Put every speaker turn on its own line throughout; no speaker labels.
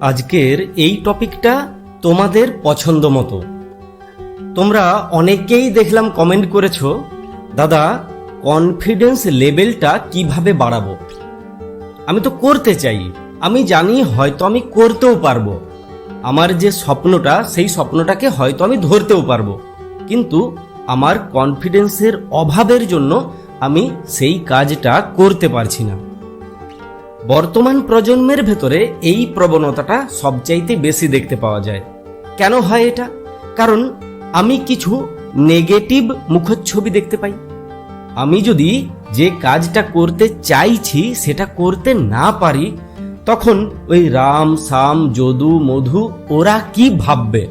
আজকের এই টপিকটা তোমাদের পছন্দ মতো। তোমরা অনেকেই দেখলাম কমেন্ট করেছ, দাদা কনফিডেন্স লেভেলটা কীভাবে বাড়াবো? আমি তো করতে চাই। আমি জানি হয়তো আমি করতেও পারব। আমার যে স্বপ্নটা, সেই স্বপ্নটাকে হয়তো আমি ধরতেও পারব। কিন্তু আমার কনফিডেন্সের অভাবের জন্য আমি সেই কাজটা করতে পারছি না। বর্তমান প্রজন্মের ভেতরে এই প্রবণতাটা সবচাইতে বেশি দেখতে পাওয়া যায়। কেন হয় এটা? কারণ আমি কিছু নেগেটিভ মুখচ্ছবি দেখতে পাই। আমি যদি যে কাজটা করতে চাইছি, সেটা করতে না পারি, তখন ওই রাম, সাম, যদু, মধু, ওরা কি ভাববে?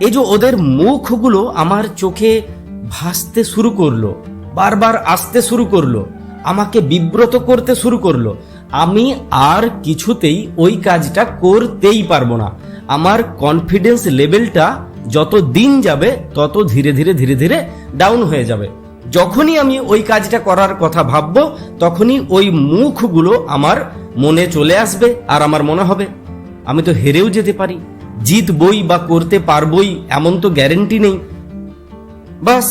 এই যে ওদের মুখগুলো আমার চোখে ভাসতে শুরু করল, বারবার আসতে শুরু করল, আমাকে বিব্রত করতে শুরু করল আমি আর কিছুতেই ওই কাজটা করতেই পারব না। আমার কনফিডেন্স লেভেলটা যত দিন যাবে, তত ধীরে ধীরে ধীরে ধীরে ডাউন হয়ে যাবে। যখনই আমি ওই কাজটা করার কথা ভাববো, তখনই ওই মুখগুলো আমার মনে চলে আসবে আর আমার মনে হবে, আমি তো হেরেও যেতে পারি। জিতবই বা করতে পারবই এমন তো গ্যারেন্টি নেই। বাস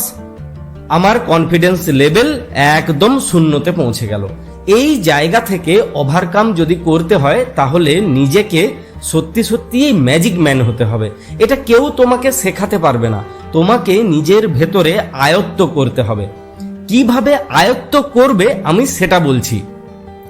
আমার কনফিডেন্স লেভেল একদম শূন্যতে পৌঁছে গেল। এই জায়গা থেকে ওভারকাম যদি করতে হয়, তাহলে নিজেকে সত্যি সত্যি ম্যাজিক ম্যান হতে হবে। এটা কেউ তোমাকে শেখাতে পারবে না। তোমাকে নিজের ভেতরে আয়ত্ত করতে হবে। কীভাবে আয়ত্ত করবে, আমি সেটা বলছি।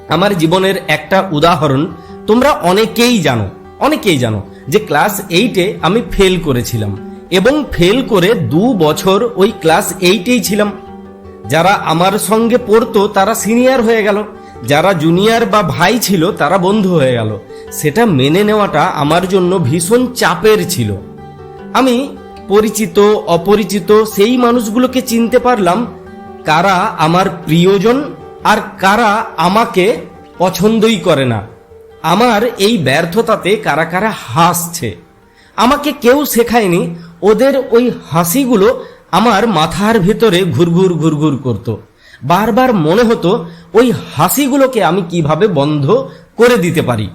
আমার জীবনের একটা উদাহরণ তোমরা অনেকেই জানো অনেকেই জানো যে ক্লাস এইটে আমি ফেল করেছিলাম এবং ফেল করে দু বছর ওই ক্লাস এইটেই ছিলাম। যারা আমার সঙ্গে পড়তো, তারা সিনিয়র হয়ে গেল। যারা জুনিয়র বা ভাই ছিল, তারা বন্ধু হয়ে গেল। সেটা মেনে নেওয়াটা আমার জন্য ভীষণ চাপের ছিল। আমি পরিচিত, অপরিচিত সেই মানুষগুলোকে চিনতে পারলাম, কারা আমার প্রিয়জন আর কারা আমাকে পছন্দই করে না। আমার এই ব্যর্থতাতে কারা কারা হাসছে। আমাকে কেউ শেখায়নি, ওদের ওই হাসিগুলো আমার মাথার ভেতরে ঘুরঘুর ঘুরঘুর করত। বারবার মনে হতো ওই হাসিগুলোকে আমি কীভাবে বন্ধ করে দিতে পারি।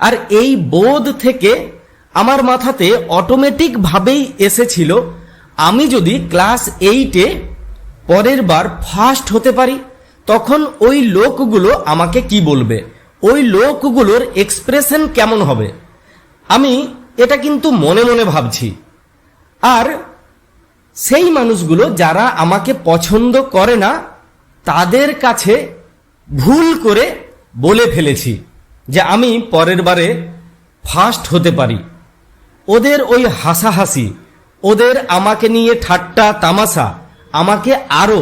আর এই বোধ থেকে আমার মাথাতে অটোমেটিক ভাবেই এসেছিল, আমি যদি ক্লাস এইটে পরের বার ফার্স্ট হতে পারি, তখন ওই লোকগুলো আমাকে কি বলবে? ওই লোকগুলোর এক্সপ্রেশন কেমন হবে? আমি এটা কিন্তু মনে মনে ভাবছি। আর সেই মানুষগুলো যারা আমাকে পছন্দ করে না, তাদের কাছে ভুল করে বলে ফেলেছি যে আমি পরের বারে ফার্স্ট হতে পারি। ওদের ওই হাসাহাসি, ওদের আমাকে নিয়ে ঠাট্টা তামাশা আমাকে আরও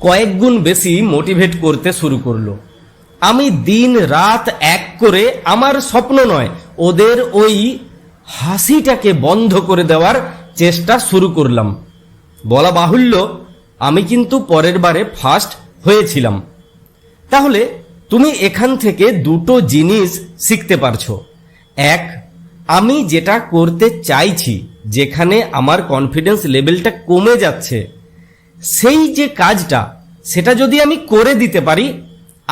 কয়েক গুণ বেশি মোটিভেট করতে শুরু করল। আমি দিন রাত এক করে আমার স্বপ্ন নয়, ওদের ওই হাসিটাকে বন্ধ করে দেওয়ার চেষ্টা শুরু করলাম। বলা বাহুল্য, আমি কিন্তু পরের বারে ফার্স্ট হয়েছিলাম। তাহলে তুমি এখান থেকে দুটো জিনিস শিখতে পারছ। এক, আমি যেটা করতে চাইছি, যেখানে আমার কনফিডেন্স লেভেলটা কমে যাচ্ছে, সেই যে কাজটা, সেটা যদি আমি করে দিতে পারি,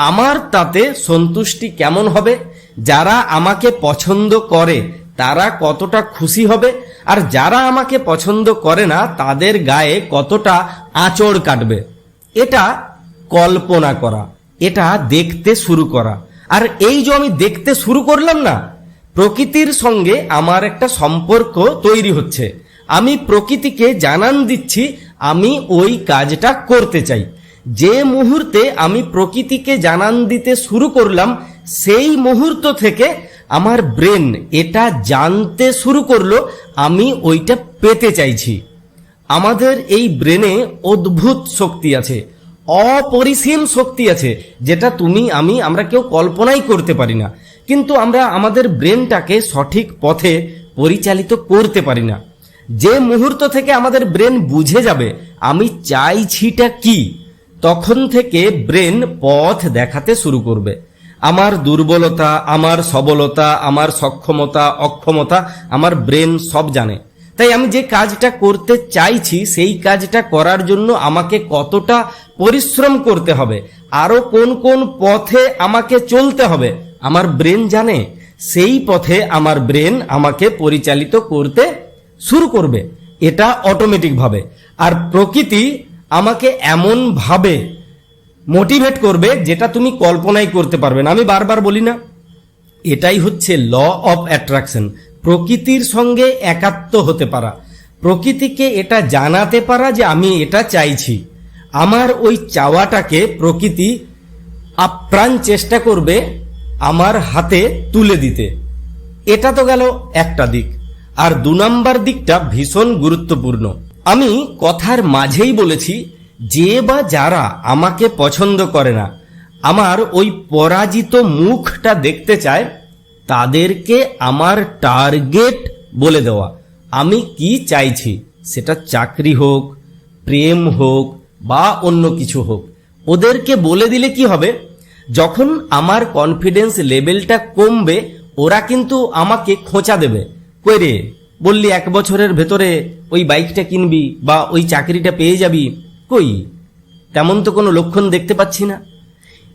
আমার তাতে সন্তুষ্টি কেমন হবে? যারা আমাকে পছন্দ করে তারা কতটা খুশি হবে আর যারা আমাকে পছন্দ করে না, তাদের গায়ে কতটা আঁচড় কাটবে। এটা কল্পনা করা, এটা দেখতে শুরু করা। আর এই যে আমি দেখতে শুরু করলাম না, প্রকৃতির সঙ্গে আমার একটা সম্পর্ক তৈরি হচ্ছে। আমি প্রকৃতিকে জানান দিচ্ছি, আমি ওই কাজটা করতে চাই। যে মুহূর্তে আমি প্রকৃতিকে জানান দিতে শুরু করলাম, সেই মুহূর্ত থেকে আমার ব্রেন এটা জানতে শুরু করল, আমি ওইটা পেতে চাইছি। আমাদের এই ব্রেনে অদ্ভুত শক্তি আছে, অপরিসীম শক্তি আছে, যেটা তুমি, আমি, আমরা কেউ কল্পনাই করতে পারি না। কিন্তু আমরা আমাদের ব্রেনটাকে সঠিক পথে পরিচালিত করতে পারি না। যে মুহূর্ত থেকে আমাদের ব্রেন বুঝে যাবে, আমি চাইছিটা কি, তখন থেকে ব্রেন পথ দেখাতে শুরু করবে। আমার দুর্বলতা, আমার সবলতা, আমার সক্ষমতা, অক্ষমতা, আমার ব্রেন সব জানে। তাই আমি যে কাজটা করতে চাইছি, সেই কাজটা করার জন্য আমাকে কতটা পরিশ্রম করতে হবে, আরও কোন কোন পথে আমাকে চলতে হবে, আমার ব্রেন জানে, সেই পথে আমার ব্রেন আমাকে পরিচালিত করতে শুরু করবে। এটা অটোমেটিক ভাবে। আর প্রকৃতি আমাকে এমন ভাবে মোটিভেট করবে যেটা তুমি কল্পনাই করতে পারবে না। আমি বারবার বলি না, এটাই হচ্ছে ল অফ অ্যাট্রাকশন। প্রকৃতির সঙ্গে একাত্ম হতে পারা। প্রকৃতিকে এটা জানাতে পারা যে আমি এটা চাইছি। আমার ওই চাওয়াটাকে প্রকৃতি আপ্রাণ চেষ্টা করবে আমার হাতে তুলে দিতে। এটা তো গেল একটা দিক। আর দু নম্বর দিকটা ভীষণ গুরুত্বপূর্ণ। আমি কথার মাঝেই বলেছি যে বা যারা আমাকে পছন্দ করে না, আমার ওই পরাজিত মুখটা দেখতে চায়, তাদেরকে আমার টার্গেট বলে দেওয়া। আমি কি চাইছি? সেটা চাকরি হোক, প্রেম হোক, বা অন্য কিছু হোক। ওদেরকে বলে দিলে কি হবে? যখন আমার কনফিডেন্স লেভেলটা কমবে, ওরা কিন্তু আমাকে খোঁচা দেবে। কই রে, বললি এক বছরের ভেতরে ওই বাইকটা কিনবি বা ওই চাকরিটা পেয়ে যাবি। কই? তেমন তো কোনো লক্ষণ দেখতে পাচ্ছি না।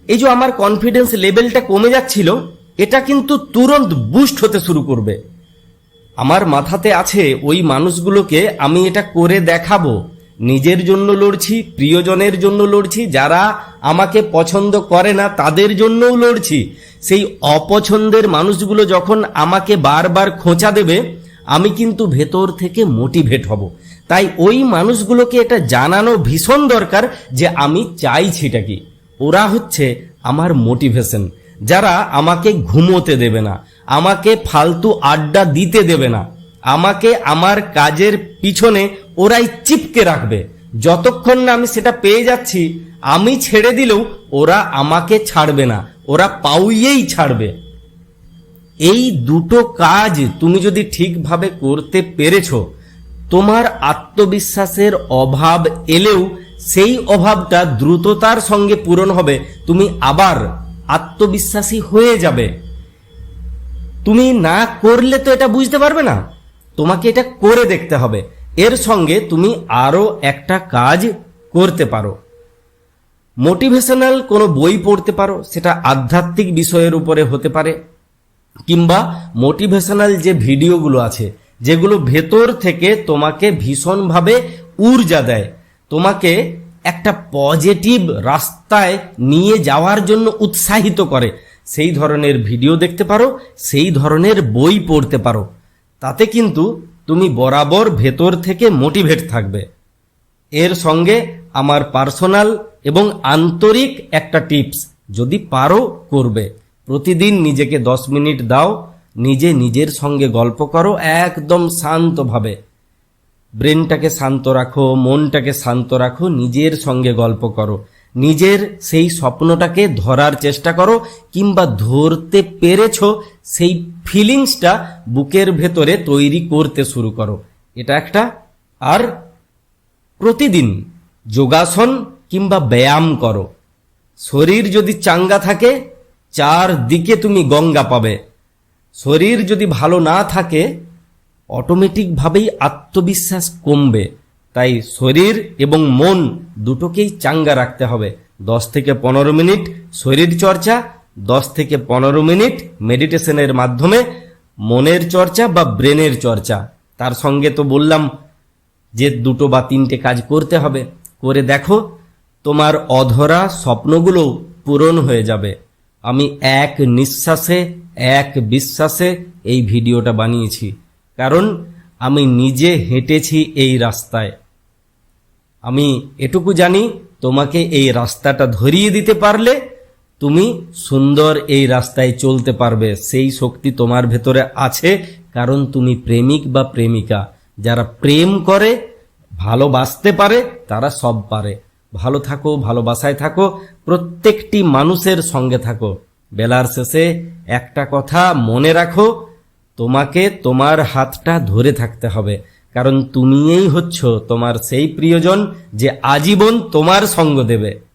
এই যে আমার কনফিডেন্স লেভেলটা কমে যাচ্ছিল, এটা কিন্তু তুরন্ত বুস্ট হতে শুরু করবে। আমার মাথাতে আছে ওই মানুষগুলোকে আমি এটা করে দেখাবো। নিজের জন্য লড়ছি, প্রিয়জনের জন্য লড়ছি, যারা আমাকে পছন্দ করে না, তাদের জন্যও লড়ছি। সেই অপছন্দের মানুষগুলো যখন আমাকে বারবার খোঁচা দেবে, আমি কিন্তু ভেতর থেকে মোটিভেট হব। তাই ওই মানুষগুলোকে এটা জানানো ভীষণ দরকার যে আমি চাইছিটা কি। ওরা হচ্ছে আমার মোটিভেশন যারা আমাকে ঘুমোতে দেবে না, আমাকে ফালতু আড্ডা দিতে দেবে না, আমাকে আমার কাজের পিছনে ওরাই চিপকে রাখবে। যতক্ষণ না আমি সেটা পেয়ে যাচ্ছি, আমি ছেড়ে দিলেও ওরা আমাকে ছাড়বে না, ওরা পাউইয়েই ছাড়বে। এই দুটো কাজ তুমি যদি ঠিকভাবে করতে পেরেছ তোমার আত্মবিশ্বাসের অভাব এলেও সেই অভাবটা দ্রুততার সঙ্গে পূরণ হবে। তুমি আবার আত্মবিশ্বাসী হয়ে যাবে। তুমি না করলে তো এটা বুঝতে পারবে না। তোমাকে এটা করে দেখতে হবে। এর সঙ্গে তুমি আরও একটা কাজ করতে পারো। মোটিভেশনাল কোনো বই পড়তে পারো, সেটা আধ্যাত্মিক বিষয়ের উপরে হতে পারে, কিংবা মোটিভেশনাল যে ভিডিওগুলো আছে যেগুলো ভেতর থেকে তোমাকে ভীষণভাবে ঊর্জা দেয়। তোমাকে একটা পজিটিভ রাস্তায় নিয়ে যাওয়ার জন্য উৎসাহিত করে। সেই ধরনের ভিডিও দেখতে পারো, সেই ধরনের বই পড়তে পারো। তাতে কিন্তু তুমি বরাবর ভেতর থেকে মোটিভেট থাকবে। এর সঙ্গে আমার পার্সোনাল এবং আন্তরিক একটা টিপস যদি পারো করবে। প্রতিদিন নিজেকে দশ মিনিট দাও নিজে নিজের সঙ্গে গল্প করো একদম শান্তভাবে। ব্রেনটাকে শান্ত রাখো, মনটাকে শান্ত রাখো, নিজের সঙ্গে গল্প করো। নিজের সেই স্বপ্নটাকে ধরার চেষ্টা করো কিংবা ধরতে পেরেছ সেই ফিলিংসটা বুকের ভেতরে তৈরি করতে শুরু করো। এটা একটা আর প্রতিদিন যোগাসন কিংবা ব্যায়াম করো। শরীর যদি চাঙ্গা থাকে চার দিকে তুমি গঙ্গা পাবে। শরীর যদি ভালো না থাকে অটোমেটিকভাবেই আত্মবিশ্বাস কমবে। তাই শরীর এবং মন দুটোকেই চাঙ্গা রাখতে হবে। দশ থেকে পনেরো মিনিট শরীর চর্চা, দশ থেকে পনেরো মিনিট মেডিটেশনের মাধ্যমে মনের চর্চা বা ব্রেনের চর্চা। তার সঙ্গে তো বললাম যে দুটো বা তিনটে কাজ করতে হবে। করে দেখো, তোমার অধরা স্বপ্নগুলো পূরণ হয়ে যাবে। আমি এক নিঃশ্বাসে, এক বিশ্বাসে এই ভিডিওটা বানিয়েছি। কারণ আমি নিজে হেঁটেছি এই রাস্তায়। আমি এটুকু জানি, তোমাকে এই রাস্তাটা ধরিয়ে দিতে পারলে তুমি সুন্দর এই রাস্তায় চলতে পারবে। সেই শক্তি তোমার ভেতরে আছে, কারণ তুমি প্রেমিক বা প্রেমিকা। যারা প্রেম করে, ভালোবাসতে পারে, তারা সব পারে। ভালো থাকো, ভালোবাসায় থাকো, প্রত্যেকটি মানুষের সঙ্গে থাকো। বেলার শেষে একটা কথা মনে রাখো, তোমাকে তোমার হাতটা ধরে থাকতে হবে। কারণ তুমিই হচ্ছ তোমার সেই প্রিয়জন যে আজীবন তোমার সঙ্গ দেবে।